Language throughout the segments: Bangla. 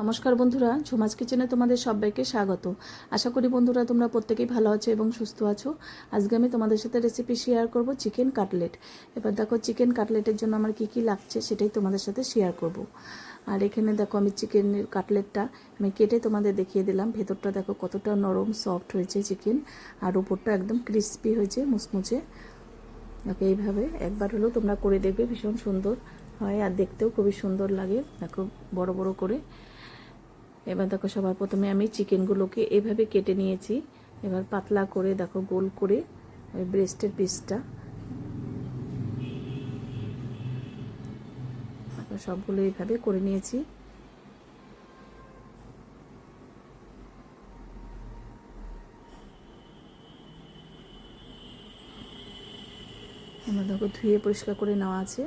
নমস্কার বন্ধুরা ঝুমাজ কিচেনে তোমাদের সবাইকে স্বাগত। আশা করি বন্ধুরা তোমরা প্রত্যেকেই ভালো আছো এবং সুস্থ আছো। আজকে আমি তোমাদের সাথে রেসিপি শেয়ার করব চিকেন কাটলেট এবার দেখো চিকেন কাটলেটের জন্য আমার কি কি লাগছে সেটাই তোমাদের সাথে শেয়ার করব। আর এখানে দেখো আমি চিকেনের কাটলেটটা আমি কেটে তোমাদের দেখিয়ে দিলাম। ভেতরটা দেখো কতটা নরম সফট হয়েছে চিকেন আর উপরটা একদম ক্রিস্পি হয়েছে, মুচমুচে। দেখো এইভাবে একবার হলেও তোমরা করে দেখবে, ভীষণ সুন্দর হয় আর দেখতেও খুবই সুন্দর লাগে। দেখো বড় বড় করে। এবার দেখো সবার প্রথমে আমি চিকেনগুলোকে এভাবে কেটে নিয়েছি। এবার পাতলা করে দেখো গোল করে ওই ব্রেস্টের পিসটা সবগুলো এইভাবে করে নিয়েছি। আমার দেখো ধুয়ে পরিষ্কার করে নেওয়া আছে।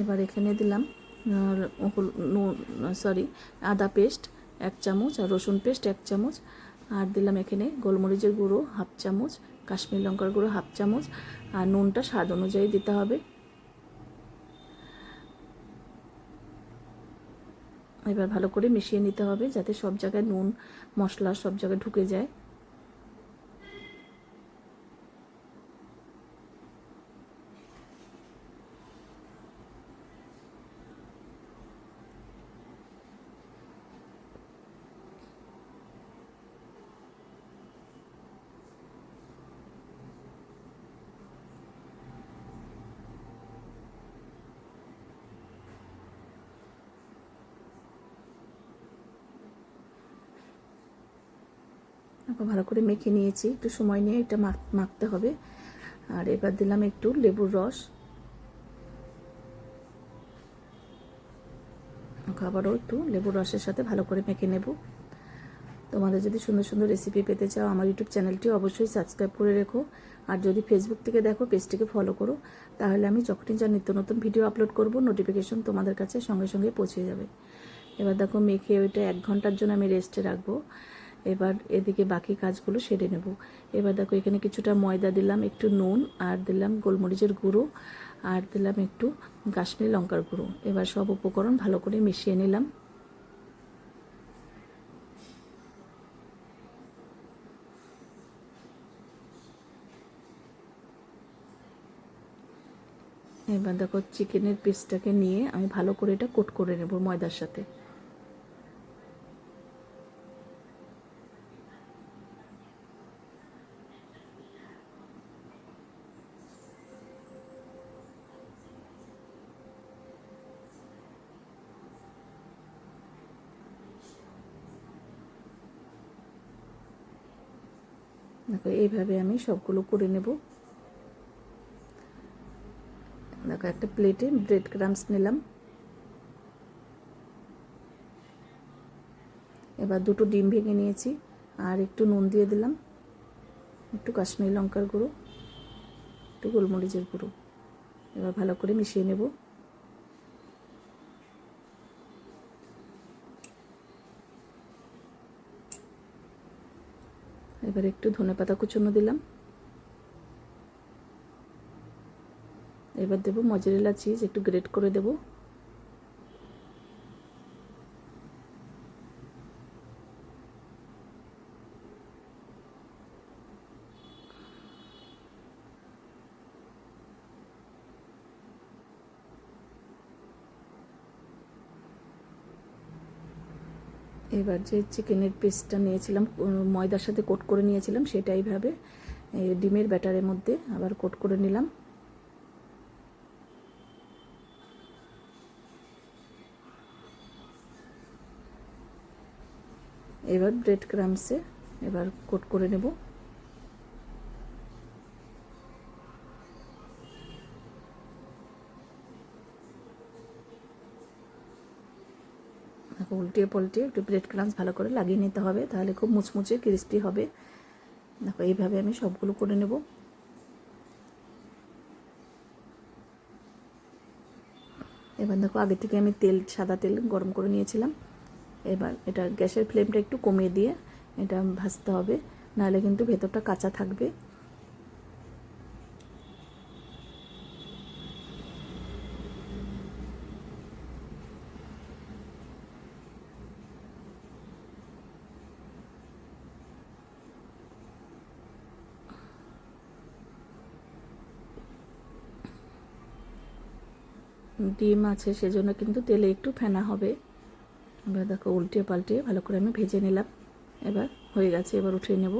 এবার এখানে দিলাম সরি আদা পেস্ট এক চামচ আর রসুন পেস্ট এক চামচ। আর দিলাম এখানে গোলমরিচের গুঁড়ো হাফ চামচ, কাশ্মীর লঙ্কার গুঁড়ো হাফ চামচ, আর নুনটা স্বাদ অনুযায়ী দিতে হবে। এবার ভালো করে মিশিয়ে নিতে হবে যাতে সব জায়গায় নুন, মশলা সব জায়গায় ঢুকে যায়। ভালো করে মেখে নিয়েছি। একটু সময় নিয়ে এটা মাখতে হবে। আর এবার দিলাম একটু লেবুর রস। আবারও একটু লেবুর রসের সাথে ভালো করে মেখে নেব। তোমাদের যদি সুন্দর সুন্দর রেসিপি পেতে চাও, আমার ইউটিউব চ্যানেলটি অবশ্যই সাবস্ক্রাইব করে রেখো। আর যদি ফেসবুক থেকে দেখো পেজটিকে ফলো করো, তাহলে আমি যখনই যা নিত্য নতুন ভিডিও আপলোড করব নোটিফিকেশন তোমাদের কাছে সঙ্গে সঙ্গে পৌঁছে যাবে। এবার দেখো, মেখে ওইটা এক ঘণ্টার জন্য আমি রেস্টে রাখব। এবার এদিকে বাকি কাজগুলো সেরে নেব। এবার দেখো, এখানে কিছুটা ময়দা দিলাম, একটু নুন, আর দিলাম গোলমরিচের গুঁড়ো, আর দিলাম একটু কাশ্মীরি লঙ্কার গুঁড়ো। এবার সব উপকরণ ভালো করে মিশিয়ে নিলাম। এবার দেখো চিকেনের পিসটাকে নিয়ে আমি ভালো করে এটা কোট করে নেব ময়দার সাথে। দেখো, এইভাবে আমি সবগুলো করে নেব। দেখো, একটা প্লেটে ব্রেড ক্রামস নিলাম। এবার দুটো ডিম ভেঙে নিয়েছি, আর একটু নুন দিয়ে দিলাম। একটু কাশ্মীরি লঙ্কার গুঁড়ো, একটু গোলমরিচের গুঁড়ো। এবার ভালো করে মিশিয়ে নেব। এবার একটু ধনে পাতা কুচনো দিলাম। এবার দেবো মজরেলা চিজ একটু গ্রেট করে দেব। এবার যে চিকেনের পেস্টটা নিয়েছিলাম ময়দার সাথে কোট করে নিয়েছিলাম সেটাইভাবে ডিমের ব্যাটারের মধ্যে আবার কোট করে নিলাম। এবার ব্রেড ক্রামসে এবার কোট করে নেব। উল্টিয়ে পল্টিয়ে একটু ব্রেড ক্রামস ভালো করে লাগিয়ে নিতে হবে, তাহলে খুব মুচমুচে ক্রিস্পি হবে। দেখো, এইভাবে আমি সবগুলো করে নেব। এবার দেখো, আগে থেকে আমি তেল, সাদা তেল গরম করে নিয়েছিলাম। এবার এটা গ্যাসের ফ্লেমটা একটু কমিয়ে দিয়ে এটা ভাজতে হবে। নাহলে কিন্তু ভেতরটা কাঁচা থাকবে। ডিম আছে, সেজন্য কিন্তু তেলে একটু ফেনা হবে। এবার দেখো উল্টে পাল্টে ভালো করে আমি ভেজে নিলাম। এবার হয়ে গেছে, এবার উঠিয়ে নেব।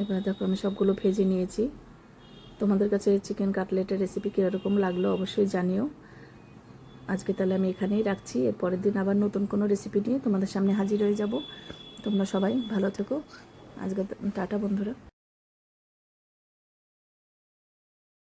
এবার দেখো আমি সবগুলো ভেজে নিয়েছি। তোমাদের কাছে চিকেন কাটলেটের রেসিপি কীরকম লাগল অবশ্যই জানিও। আজকে তাহলে আমি এখানেই রাখছি। এর পরের দিন আবার নতুন কোনো রেসিপি নিয়ে তোমাদের সামনে হাজির হয়ে যাব। তোমরা সবাই ভালো থেকো। আজকে টাটা বন্ধুরা